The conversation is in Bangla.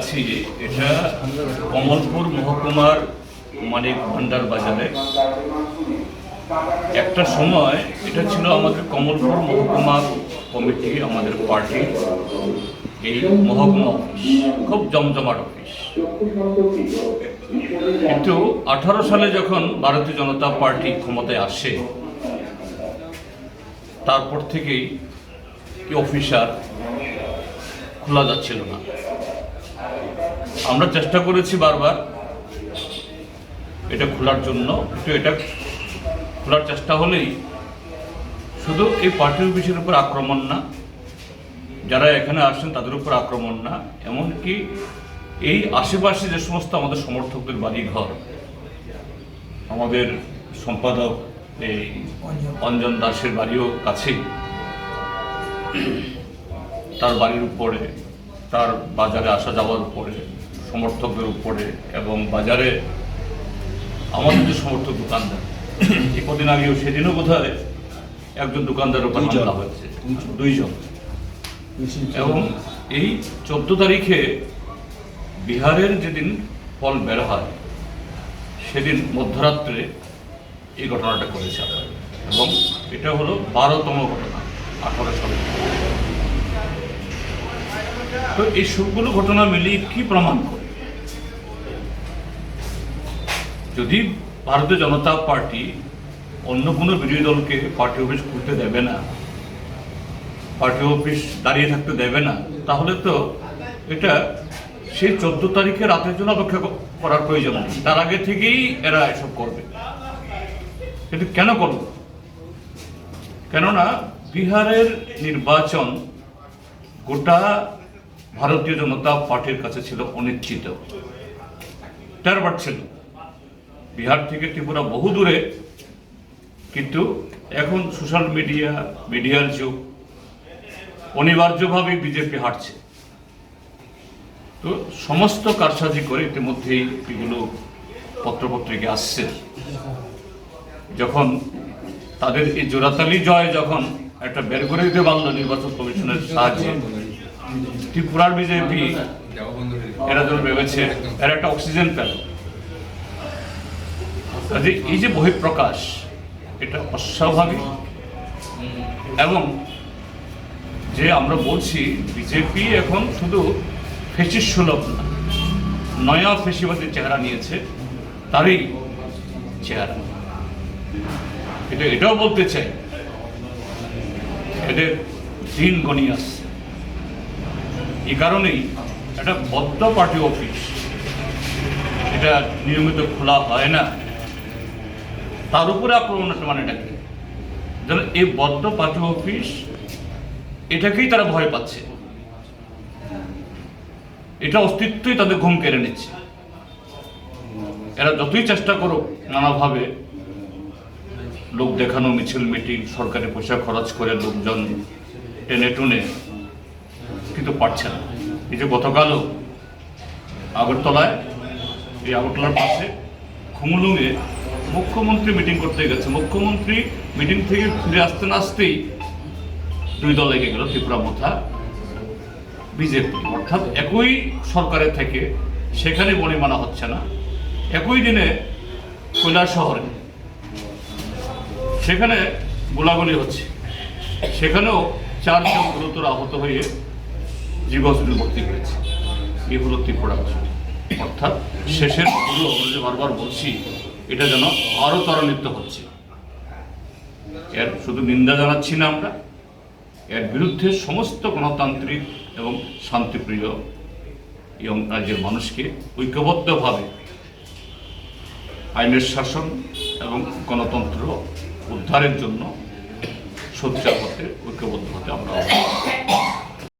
আছি এটা কমলপুর মহকুমার মানিক ভান্ডার বাজারে। একটা সময় এটা ছিল আমাদের কমলপুর মহকুমা কমিটি, আমাদের পার্টি, এই মহকুমা অফিস, খুব জমজমাট অফিস। কিন্তু আঠারো সালে যখন ভারতীয় জনতা পার্টি ক্ষমতায় আসে, তারপর থেকেই এই অফিস খোলা যাচ্ছিল না। আমরা চেষ্টা করেছি বারবার এটা খোলার জন্য, কিন্তু এটা খোলার চেষ্টা হলেই শুধু এই পার্টি অফিসের উপর আক্রমণ না, যারা এখানে আসেন তাদের উপর আক্রমণ না, এমনকি এই আশেপাশে যে সমস্ত আমাদের সমর্থকদের বাড়ি ঘর আমাদের সম্পাদক, এই অঞ্জন দাসের বাড়িও কাছেই, তার বাড়ির উপরে তার বাজারে আসা যাওয়ার উপরে সমর্থকদের উপরে এবং বাজারে আমাদের যে সমর্থক দোকানদার এই কদিন আগেও সেদিনও বোধ হয় একজন দোকানদার উপর। হামলা হয়েছে দুইজন এবং এই চোদ্দ তারিখে বিহারের যেদিন ফল বের হয় সেদিন মধ্যরাত্রে এই ঘটনাটা করেছে। এবং এটা হলো বারোতম ঘটনা আঠারো সালে তো এই সবগুলো ঘটনা মিলিয়ে কি প্রমাণ করে? যদি ভারতীয় জনতা পার্টি অন্য কোনো বিরোধী দলকে পার্টি অফিস খুলতে দেবে না, পার্টি অফিস দাঁড়িয়ে থাকতে দেবে না, তাহলে তো এটা সেই চোদ্দ তারিখে রাতের জন্য অপেক্ষা করার প্রয়োজন নেই। তার আগে থেকেই এরা এসব করবে। কিন্তু কেন করবে? কেননা বিহারের নির্বাচন গোটা ভারতীয় জনতা পার্টির কাছে ছিল অনিশ্চিত। ছিল। বিহার থেকে ত্রিপুরা বহু দূরে। কিন্তু এখন সোশ্যাল মিডিয়া, মিডিয়ার যুগ। অনিবার্যভাবে বিজেপি হাঁটছে তো সমস্ত কারসাজি করে ইতিমধ্যেই এগুলো পত্রপত্রিকা আসছে। যখন তাদের এই জোরাতালি জয় যখন একটা বের করে দিতে পারল নির্বাচন কমিশনের সাহায্যে ত্রিপুরার বিজেপি? এরা যেন ভেবেছে এরা একটা অক্সিজেন পেল কাজে এই যে বহিঃপ্রকাশ এটা অস্বাভাবিক। এবং যে আমরা বলছি বিজেপি এখন শুধু ফেসিস সুলভ না নয়া ফেসিবাদী চেহারা নিয়েছে তারই চেহারা। এটা এটাও বলতে চাই। এদের দিন গণিয়ে আসছে এই কারণেই একটা বদ্ধ পার্টি অফিস এটা নিয়মিত খোলা হয় না। তার উপরে আক্রমণটা মানে এটা কি? যেন এই বদ্ধ পার্টি অফিস এটাকেই তারা ভয় পাচ্ছে। এটা অস্তিত্বই তাদের ঘুম কেড়ে নিচ্ছে। এরা যতই চেষ্টা করুক নানাভাবে লোক দেখানো, মিছিল, মিটিং, সরকারি পয়সা খরচ করে লোকজন টেনে টুনে কিন্তু পারছে না। এই যে গতকালও আগরতলায়, এই আগরতলার পাশে খুমুলুঙে মুখ্যমন্ত্রী মিটিং করতে গেছে। মুখ্যমন্ত্রী মিটিং থেকে ফিরে আসতে না আসতেই দুই দল লেগে গেল, ত্রিপুরা মোথা, বিজেপি। অর্থাৎ একই সরকারে থেকে সেখানে বনিমানা হচ্ছে না। একই দিনে কৈলাস শহরে সেখানে গোলাগুলি হচ্ছে। সেখানেও চারজন গুরুতর আহত হয়ে হসপিটাল ভর্তি হয়েছে এই হলো ত্রিপুরা অর্থাৎ শেষের আমরা যে বারবার বলছি, এটা যেন আরও ত্বরান্বিত হচ্ছে। এর শুধু নিন্দা জানাচ্ছি না আমরা, এর বিরুদ্ধে সমস্ত গণতান্ত্রিক এবং শান্তিপ্রিয় এবং রাজ্যের মানুষকে ঐক্যবদ্ধভাবে আইনের শাসন এবং গণতন্ত্র উদ্ধারের জন্য সোচ্চার হতে ঐক্যবদ্ধ হতে আমরা।